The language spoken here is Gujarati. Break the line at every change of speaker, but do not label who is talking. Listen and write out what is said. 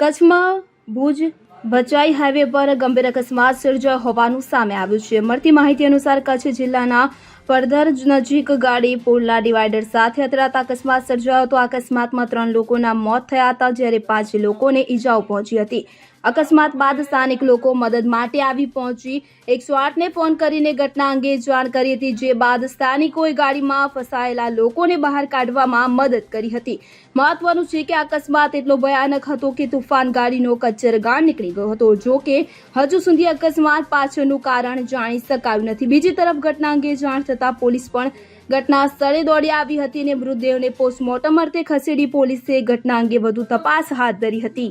કચ્છમાં ભુજ ભચાઈ હાઈવે પર ગંભીર અકસ્માત સર્જાયો હોવાનું સામે આવ્યું છે. મળતી માહિતી અનુસાર કચ્છ જિલ્લાના પડધર નજીક ગાડી પુરલા ડિવાઈડર સાથે અથડાતા અકસ્માત સર્જાયો હતો. અકસ્માતમાં ત્રણ લોકોના મોત થયા હતા, જ્યારે પાંચ લોકોને ઈજાઓ પહોંચી હતી. અકસ્માત બાદ સ્થાનિક લોકો મદદ માટે આવી પહોંચી એકસો આઠને ફોન કરીને ઘટના અંગે જાણ કરી હતી, જે બાદ સ્થાનિકોએ ગાડીમાં ફસાયેલા લોકોને બહાર કાઢવામાં મદદ કરી હતી. મહત્વનું છે કે અકસ્માત એટલો ભયાનક હતો કે તુફાન ગાડીનો કચ્છર ગાળ નીકળી ગયો હતો. જો કે, હજુ સુધી અકસ્માત પાછળનું કારણ જાણી શકાયું નથી. બીજી તરફ, ઘટના અંગે જાણ થતાં પોલીસ પણ ઘટના સ્થળે દોડી આવી હતી અને મૃતદેહને પોસ્ટમોર્ટમ અર્થે ખસેડી પોલીસે ઘટના અંગે વધુ તપાસ હાથ ધરી હતી.